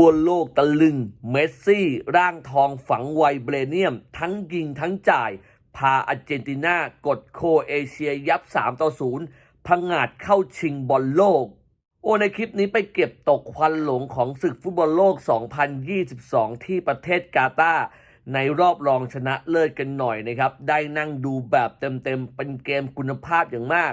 ทั่วโลกตะลึง เมสซี่ ร่างทองฝังไวเบรเนียม ทั้งยิงทั้งจ่าย พาอาร์เจนตินากดโคเอเชียยับ 3 ต่อ 0พังงาดเข้าชิงบอลโลก โอ้ในคลิปนี้ไปเก็บตกควันหลงของศึกฟุตบอลโลก 2022 ที่ประเทศกาตาร์ในรอบรองชนะเลิศกันหน่อยนะครับ ได้นั่งดูแบบเต็มๆ เป็นเกมคุณภาพอย่างมาก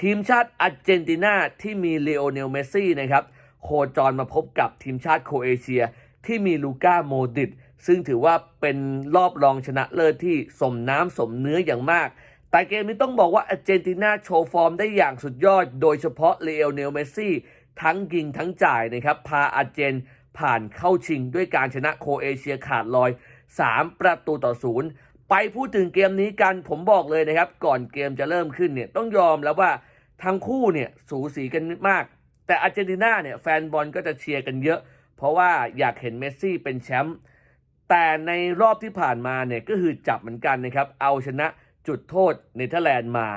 ทีมชาติอาร์เจนตินาที่มีเลโอเนลเมสซี่นะครับ โคจรมาพบกับทีมชาติโคเอเชีย ที่มีลูก้าโมดิตซึ่งถือว่าเป็นรอบรองชนะเลิศที่สมน้ำสมเนื้ออย่างมาก แต่เกมนี้ต้องบอกว่าอาร์เจนตินาโชว์ฟอร์มได้อย่างสุดยอด โดยเฉพาะเลโอเนลเมสซี่ทั้งยิงทั้งจ่ายนะครับ พาอาร์เจนผ่านเข้าชิงด้วยการชนะโคเอเชียขาดลอย 3 ประตูต่อศูนย์ไปพูดถึงเกมนี้กันผมบอกเลยนะครับ ก่อนเกมจะเริ่มขึ้นเนี่ยต้องยอมแล้วว่าทั้งคู่เนี่ยสูสีกันมาก แต่อาร์เจนตินาเนี่ยแฟนบอลก็จะเชียร์กันเยอะ เพราะว่าอยากเห็นเมสซี่เป็นแชมป์แต่ในรอบที่ผ่านมาเนี่ยก็คือจับเหมือนกันนะครับ เอาชนะจุดโทษเนเธอร์แลนด์มา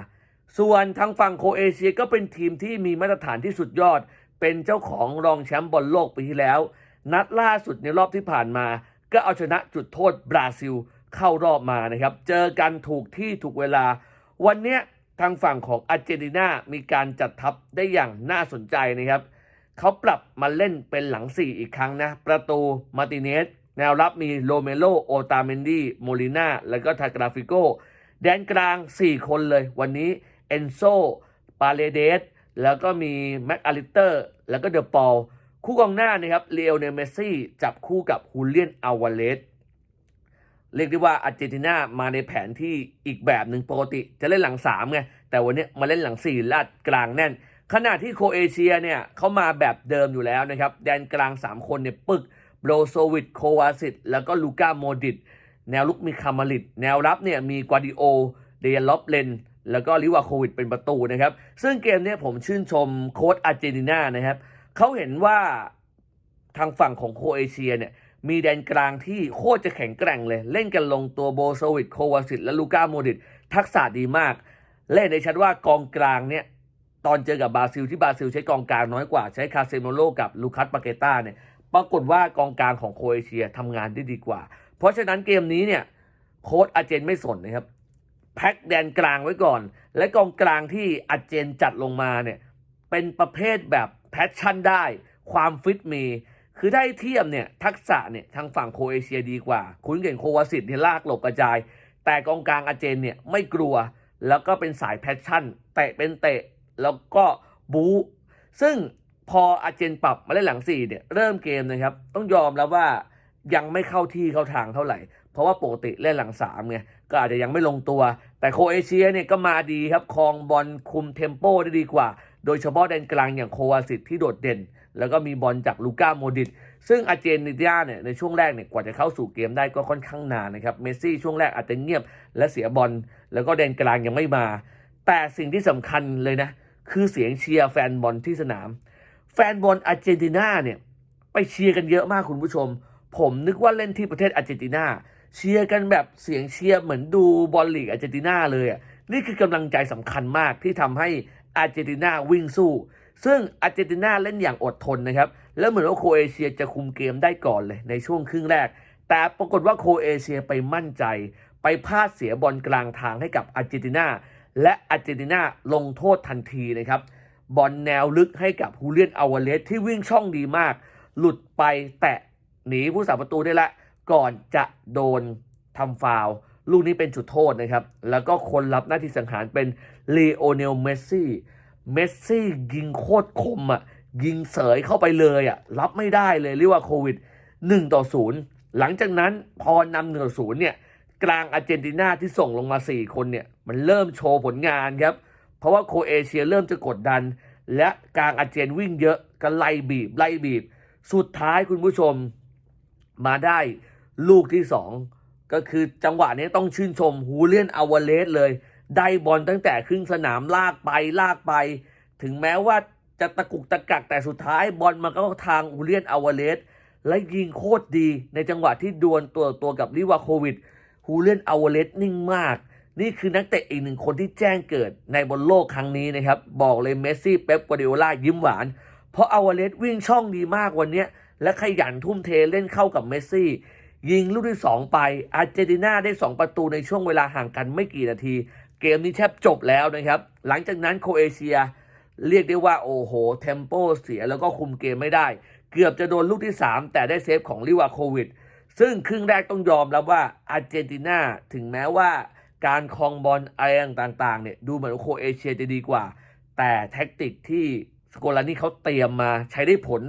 ส่วนทางฝั่งโคเอเชียก็เป็นทีมที่มีมาตรฐานที่สุดยอด เป็นเจ้าของรองแชมป์บอลโลกปีที่แล้ว นัดล่าสุดในรอบที่ผ่านมา ก็เอาชนะจุดโทษบราซิลเข้ารอบมานะครับ เจอกันถูกที่ถูกเวลา วันเนี้ย ทางฝั่งของอาร์เจนตินามีการจัดทัพได้อย่างน่าสนใจนะครับเขาปรับมาเล่นเป็นหลัง 4 อีกครั้งนะ ประตูมาติเนส แนวรับมีโรเมโลโอตาเมนดีโมลิน่า แล้วก็ทากราฟิโกแดนกลาง 4 คนเลย วันนี้เอนโซปาเลเดส แล้วก็มีแม็กอาลิเตอร์ แล้วก็เดอปอล คู่กองหน้านะครับเลโอเนลเมซี่ จับคู่กับฮูเลียนอัลวาเลส เรียกได้ว่าอาร์เจนตินามาในแผนที่อีกแบบหนึ่งปกติ จะเล่นหลัง3ไงแต่วันนี้มาเล่นหลัง4ลาดกลางแน่น ขณะที่โคเอเชียเนี่ยเขามาแบบเดิมอยู่แล้วนะครับ แดนกลาง 3 คนเนี่ยปึกโบรโซวิดโควาซิตแล้วก็ลูก้าโมดิตแนวลุกมีคามาลิดแนวรับเนี่ยมีกวาดิโอ เดียลอฟเลนแล้วก็ลิวาโควิดเป็นประตูนะครับ ซึ่งเกมเนี้ผมชื่นชมโค้ชอาร์เจนตินานะครับเขาเห็นว่าทางฝั่งของโคเอเชียเนี่ย มีแดนกลางที่โคตรจะแข็งแกร่งเลย เล่นกันลงตัวโบโซวิดโควาซิตและลูก้าโมดิตทักษะดีมาก เล่นในชัดว่ากองกลางเนี่ยตอนเจอกับบราซิลที่บราซิลใช้กองกลางน้อยกว่าใช้คาเซโมโลกับลูคัสปาเกต้าเนี่ยปรากฏว่ากองกลางของโครเอเชียทำงานได้ดีกว่า เพราะฉะนั้นเกมนี้เนี่ยโค้ชอาเจนไม่สนนะครับแพ็คแดนกลางไว้ก่อน และกองกลางที่อาเจนจัดลงมาเนี่ยเป็นประเภทแบบแพชชั่นได้ ความฟิตมี คือได้เทียมเนี่ยทักษะเนี่ยทางฝั่งโคเอเชียดีกว่า คุณเก่งโควาสิตเนี่ยลากหลบกระจาย แต่กองกลางอาเจนเนี่ยไม่กลัว แล้วก็เป็นสายแพชชั่นเตะเป็นเตะแล้วก็บู๊ซึ่งพออาเจนปรับมาเล่นหลังสี่เนี่ยเริ่มเกมนะครับต้องยอมแล้วว่ายังไม่เข้าที่เข้าทางเท่าไหร่ เพราะว่าปกติเล่นหลังสามไงก็อาจจะยังไม่ลงตัว แต่โคเอเชียเนี่ยก็มาดีครับครองบอลคุมเทมโปได้ดีกว่า โดยเฉพาะแดนกลางอย่างโควาสิตที่โดดเด่น แล้วก็มีบอลจากลูก้าโมดิต ซึ่งอาร์เจนตินาเนี่ยในช่วงแรกเนี่ยกว่าจะเข้าสู่เกมได้ก็ค่อนข้างนานนะครับ เมสซี่ช่วงแรกอาจจะเงียบและเสียบอล แล้วก็แดนกลางยังไม่มา แต่สิ่งที่สำคัญเลยนะ คือเสียงเชียร์แฟนบอลที่สนาม แฟนบอลอาร์เจนตินาเนี่ยไปเชียร์กันเยอะมากคุณผู้ชม ผมนึกว่าเล่นที่ประเทศอาร์เจนตินาเชียร์กันแบบเสียงเชียร์เหมือนดูบอลลีกอาร์เจนตินาเลยอะนี่คือกำลังใจสำคัญมากที่ทำให้อาร์เจนตินาวิ่งสู้ ซึ่งอาร์เจนตินาเล่นอย่างอดทนนะครับ แล้วเหมือนว่าโครเอเชียจะคุมเกมได้ก่อนเลยในช่วงครึ่งแรก แต่ปรากฏว่าโครเอเชียไปมั่นใจ ไปพลาดเสียบอลกลางทางให้กับอาร์เจนตินาและอาร์เจนตินาลงโทษทันทีนะครับ บอลแนวลึกให้กับฮูเลียนอาวาเลสที่วิ่งช่องดีมาก หลุดไปแตะหนีผู้สาประตูได้ละ ก่อนจะโดนทำฟาวล์ลูกนี้เป็นจุดโทษนะครับ แล้วก็คนรับหน้าที่สังหารเป็นลีโอเนลเมสซี่ เมสซี่ยิงโคตรคมอะยิงเสยเข้าไปเลยอะรับไม่ได้เลยเรียกว่าโควิด1ต่อ0หลังจากนั้นพอนำหนึ่งต่อศูนย์เนี่ยกลางอาร์เจนตินาที่ส่งลงมา 4 คนเนี่ยมันเริ่มโชว์ผลงานครับ เพราะว่าโคเอเชียเริ่มจะกดดัน และกลางอาร์เจนวิ่งเยอะก็ไล่บีบไล่บีบ สุดท้ายคุณผู้ชมมาได้ลูกที่ 2 ก็คือจังหวะนี้ต้องชื่นชมฮูเลียนอาวาเลสเลย ได้บอลตั้งแต่ครึ่งสนามลากไปลากไป ถึงแม้ว่าจะตะกุกตะกักแต่สุดท้ายบอลมันก็ทางฮูเลียนอาวาเลสและยิงโคตรดีในจังหวะที่ดวลตัวตัวกับลิวาโควิดฮูเลียนอาวาเลสนิ่งมาก นี่คือนักเตะอีกหนึ่งคนที่แจ้งเกิดในบนโลกครั้งนี้นะครับ บอกเลยเมสซี่เป๊ปกวาดิโอลายิ้มหวาน เพราะอาวาเลสวิ่งช่องดีมากวันนี้และขยันทุ่มเทเล่นเข้ากับเมสซี่ยิงลูกที่ 2 ไปอาร์เจนตินาได้ 2 ประตูในช่วงเวลาห่างกันไม่กี่นาที เกมนี้แทบจบแล้วนะครับ หลังจากนั้นโคเอเชีย เรียกได้ว่าโอ้โหเทมโปเสียแล้วก็คุมเกมไม่ได้ เกือบจะโดนลูกที่ 3 แต่ได้เซฟของลิวาโควิด ซึ่งครึ่งแรกต้องยอมรับว่าอาร์เจนตินาถึงแม้ว่าการครองบอลอะไรต่างๆเนี่ยดูเหมือนโคเอเชียจะดีกว่า แต่แท็กติกที่สโกลานี่เขาเตรียมมาใช้ได้ผล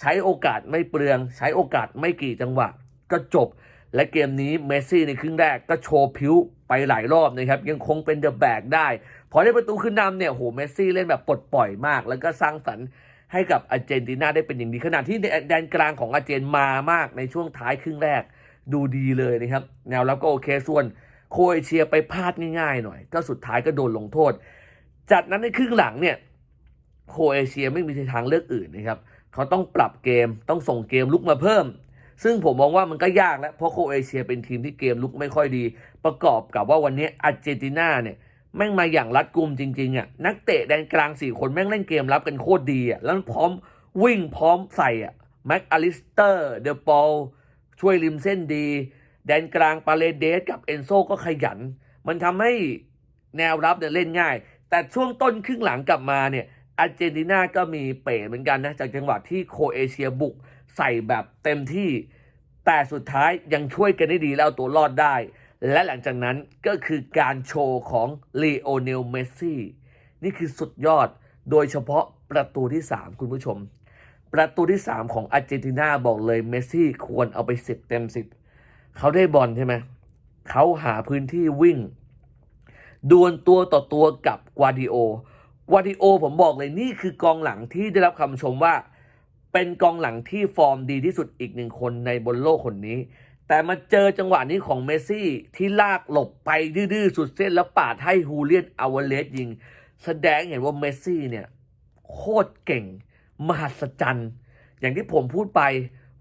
ใช้โอกาสไม่เปลือง ใช้โอกาสไม่กี่จังหวะ ก็จบ และเกมนี้เมสซี่ในครึ่งแรกก็โชว์ผิว ไปหลายรอบนะครับ ยังคงเป็นเดอะแบกได้ พอได้ประตูขึ้นนำเนี่ยโหเมสซี่เล่นแบบปลดปล่อยมาก แล้วก็สร้างสรรค์ให้กับอาร์เจนตินาได้เป็นอย่างดีขณะที่แดนกลางของอาร์เจนมามากในช่วงท้ายครึ่งแรกดูดีเลยนะครับ แนวรับก็โอเคส่วนโคเอเชียไปพลาดง่ายๆหน่อย ก็สุดท้ายก็โดนลงโทษ จากนั้นในครึ่งหลังเนี่ยโคเอเชียไม่มีทางเลือกอื่นนะครับเขาต้องปรับเกมต้องส่งเกมลุกมาเพิ่ม ซึ่งผมมองว่ามันก็ยากแล้ว เพราะโคเอเชียเป็นทีมที่เกมลุกไม่ค่อยดี ประกอบกับว่าวันนี้อาร์เจนตินาเนี่ยแม่งมาอย่างรัดกุมจริงๆอะนักเตะแดนกลางสี่คนแม่งเล่นเกมรับกันโคตรดีอะแล้วพร้อมวิ่งพร้อมใส่อะแม็กอลิสเตอร์เดอปอลช่วยริมเส้นดี แดนกลางปาเลเดสกับเอนโซก็ขยัน มันทำให้แนวรับเนี่ยเล่นง่าย แต่ช่วงต้นครึ่งหลังกลับมาเนี่ยอาร์เจนตินาก็มีเป๋เหมือนกันนะ จากจังหวะที่โคเอเชียบุก ใส่แบบเต็มที่ แต่สุดท้ายยังช่วยกันได้ดีแล้วตัวรอดได้ และหลังจากนั้นก็คือการโชว์ของลีโอเนลเมสซี่นี่คือสุดยอดโดยเฉพาะประตูที่ 3 คุณผู้ชม ประตูที่ 3 ของอาร์เจนตินาบอกเลยเมสซี่ควรเอาไป10เต็ม10เขาได้บอลใช่ไหมเขาหาพื้นที่วิ่งดวลตัวต่อตัวกับกวาดิโอกวาดิโอผมบอกเลยนี่คือกองหลังที่ได้รับคำชมว่า เป็นกองหลังที่ฟอร์มดีที่สุดอีกหนึ่งคนในบนโลกคนนี้ แต่มาเจอจังหวะนี้ของเมสซี่ที่ลากหลบไปดื้อๆสุดเส้นแล้วปาดให้ฮูเลียนอาวเลสยิง แสดงเห็นว่าเมสซี่เนี่ยโคตรเก่ง มหัศจรรย์ อย่างที่ผมพูดไป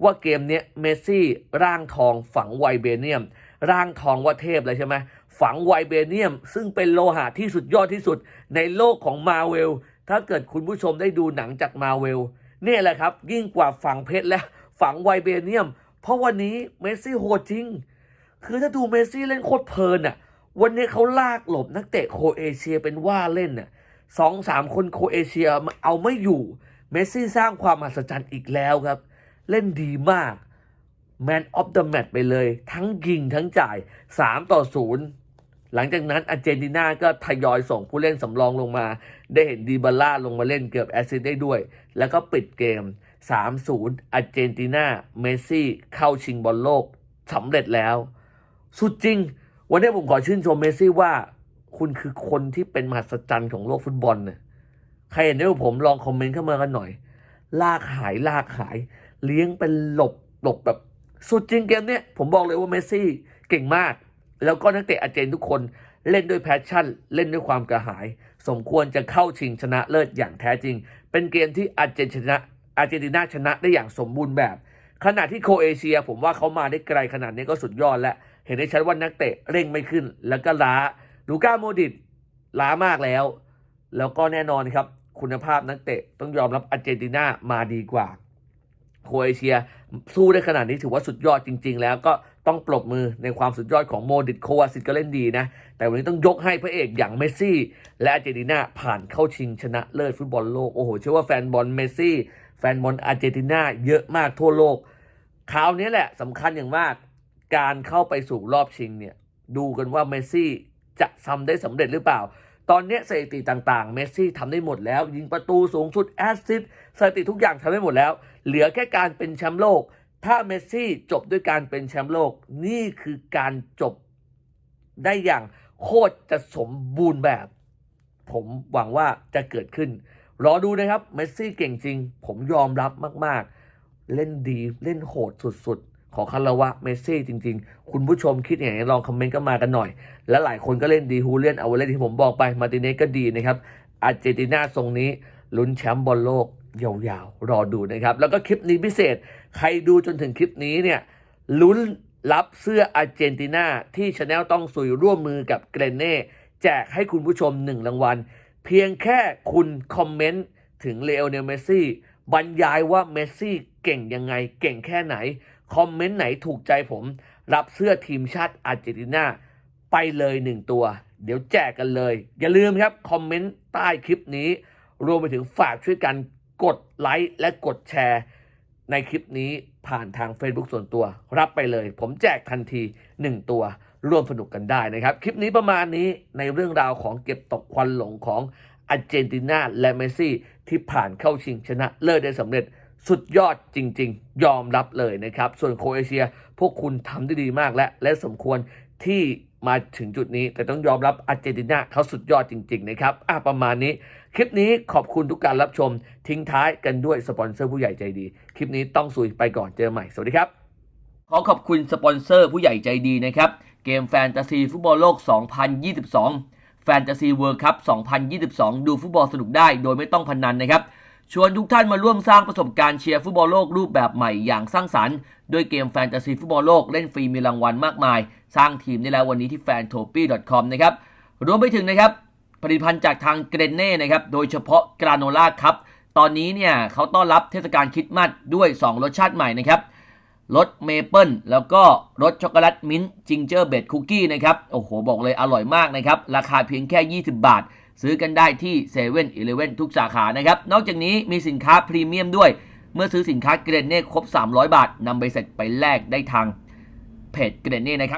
ว่าเกมนี้เมสซี่ร่างทองฝังไวเบเนียม ร่างทองว่าเทพเลยใช่ไหมฝังไวเบเนียม ซึ่งเป็นโลหะที่สุดยอดที่สุดในโลกของมาเวลถ้าเกิดคุณผู้ชมได้ดูหนังจากมาเวล นี่ยแหละครับ ยิ่งกว่าฝังเพชรและฝังไวเบเนียม เพราะวันนี้เมสซี่โหดจริง คือถ้าดูเมสซี่เล่นโคตรเพลินอะ วันนี้เขาลากหลบนักเตะโคเอเชียเป็นว่าเล่นน่ะสองสามคนโคเอเชียเอาไม่อยู่เมสซี่สร้างความมหัศจรรย์อีกแล้วครับ เล่นดีมากแมนออฟเดอะแมตช์ไปเลย ทั้งยิงทั้งจ่าย 3 ต่อ 0 หลังจากนั้นอาร์เจนตินาก็ทยอยส่งผู้เล่นสำรองลงมา ได้เห็นดีบาล่าลงมาเล่นเกือบแอสซิสได้ด้วย แล้วก็ปิดเกม 3-0อาร์เจนตินาเมสซี่เข้าชิงบอลโลกสำเร็จแล้ว สุดจริง วันนี้ผมขอชื่นชมเมสซี่ว่า คุณคือคนที่เป็นมหัศจรรย์ของโลกฟุตบอลเนี่ยใครเห็นด้วยผมลองคอมเมนต์เข้ามากันหน่อย ลากหายลากหาย เลี้ยงเป็นหลบหลบแบบ สุดจริงเกมเนี้ยผมบอกเลยว่าเมสซี่เก่งมาก แล้วก็นักเตะอาร์เจนทุกคนเล่นด้วยแพชชั่น เล่นด้วยความกระหาย สมควรจะเข้าชิงชนะเลิศอย่างแท้จริง เป็นเกมที่อาร์เจนชนะอาร์เจนตินาชนะได้อย่างสมบูรณ์แบบ ขณะที่โคเอเชีย ผมว่าเขามาได้ไกลขนาดนี้ก็สุดยอดแล้ว เห็นได้ชัดว่านักเตะเร่งไม่ขึ้น แล้วก็ล้าลูก้าโมดริดล้ามากแล้ว แล้วก็แน่นอนครับ คุณภาพนักเตะต้องยอมรับอาร์เจนตินามาดีกว่าโคเอเชียสู้ได้ขนาดนี้ถือว่าสุดยอดจริง ๆ แล้วก็ ต้องปรบมือในความสุดยอดของโมดริดโควาซิตก็เล่นดีนะ แต่วันนี้ต้องยกให้พระเอกอย่างเมสซี่ และอาร์เจนตินาผ่านเข้าชิงชนะเลิศฟุตบอลโลก โอ้โห เชื่อว่าแฟนบอลเมสซี่ แฟนบอลอาร์เจนตินาเยอะมากทั่วโลก คราวนี้แหละสำคัญอย่างมาก การเข้าไปสู่รอบชิงเนี่ย ดูกันว่าเมสซี่จะทำได้สำเร็จหรือเปล่าตอนนี้สถิติต่างๆ เมสซี่ทำได้หมดแล้ว ยิงประตูสูงสุดแอสซิสต์สถิติทุกอย่างทำได้หมดแล้ว เหลือแค่การเป็นแชมป์โลก ถ้าเมสซี่จบด้วยการเป็นแชมป์โลกนี่คือการจบได้อย่างโคตรจะสมบูรณ์แบบ ผมหวังว่าจะเกิดขึ้น รอดูนะครับเมสซี่เก่งจริง ผมยอมรับมาก ๆ เล่นดีเล่นโหดสุด ๆ ขอคารวะเมสซี่จริง ๆ คุณผู้ชมคิดอย่างไรลองคอมเมนต์กันมากันหน่อย และหลายคนก็เล่นดีฮูเลียนเอาเล่นที่ผมบอกไปมาติเนสก็ดีนะครับอาร์เจนตินาทรงนี้ลุ้นแชมป์บอลโลก ยาวๆ รอดูนะครับ แล้วก็คลิปนี้พิเศษ ใครดูจนถึงคลิปนี้เนี่ยลุ้นรับเสื้ออาร์เจนตินาที่ชาแนลต้องสุยร่วมมือกับเกรเน่แจกให้คุณผู้ชม 1 รางวัล เพียงแค่คุณคอมเมนต์ถึงเลโอเนลเมสซี่บรรยายว่าเมสซี่เก่งยังไง เก่งแค่ไหน คอมเมนต์ไหนถูกใจผม รับเสื้อทีมชาติอาร์เจนตินาไปเลยหนึ่งตัว เดี๋ยวแจกกันเลย อย่าลืมครับ คอมเมนต์ใต้คลิปนี้ รวมไปถึงฝากช่วยกัน กดไลค์และกดแชร์ในคลิปนี้ผ่านทาง Facebook ส่วนตัว รับไปเลย ผมแจกทันที 1 ตัวร่วมสนุกกันได้นะครับ คลิปนี้ประมาณนี้ในเรื่องราวของเก็บตกควันหลงของอาร์เจนตินาและเมสซี่ ที่ผ่านเข้าชิงชนะเลิศได้สำเร็จสุดยอดจริง ๆ ยอมรับเลยนะครับ ส่วนโคเอเชีย พวกคุณทำได้ดีมากและและสมควรที่ มาถึงจุดนี้ แต่ต้องยอมรับอาร์เจนตินาเขาสุดยอดจริง ๆ นะครับอะประมาณนี้ คลิปนี้ขอบคุณทุกการรับชม ทิ้งท้ายกันด้วยสปอนเซอร์ผู้ใหญ่ใจดี คลิปนี้ต้องสุยไปก่อนเจอใหม่ สวัสดีครับ ขอขอบคุณสปอนเซอร์ผู้ใหญ่ใจดีนะครับ เกมแฟนตาซีฟุตบอลโลก 2022 แฟนตาซีเวิร์คัพ2022 ดูฟุตบอลสนุกได้โดยไม่ต้องพนันนะครับ ชวนทุกท่านมาร่วมสร้างประสบการณ์เชียร์ฟุตบอลโลกรูปแบบใหม่อย่างสร้างสรรค์ด้วยเกมแฟนตาซีฟุตบอลโลกเล่นฟรีมีรางวัลมากมาย สร้างทีมได้แล้ววันนี้ที่ fantopi.com นะครับรวมไปถึงนะครับผลิตภัณฑ์จากทางเกรนเน่นะครับโดยเฉพาะกราโนล่าครับตอนนี้เนี่ยเขาต้อนรับเทศกาลคริสต์มาสด้วย 2 รสชาติใหม่นะครับรสเมเปิลแล้วก็รสช็อกโกแลตมิ้นจิงเจอร์เบดคุกกี้นะครับโอ้โหบอกเลยอร่อยมากนะครับราคาเพียงแค่ 20 บาท ซื้อกันได้ที่7 e เ e ่ e อทุกสาขานะครับ นอกจากนี้มีสินค้าพรีเมียมด้วย เมื่อซื้อสินค้าเกรนเน่ครบ 300 บาทนำใบเสร็จไปแลกได้ทางเพจเกรนเน่นะครับ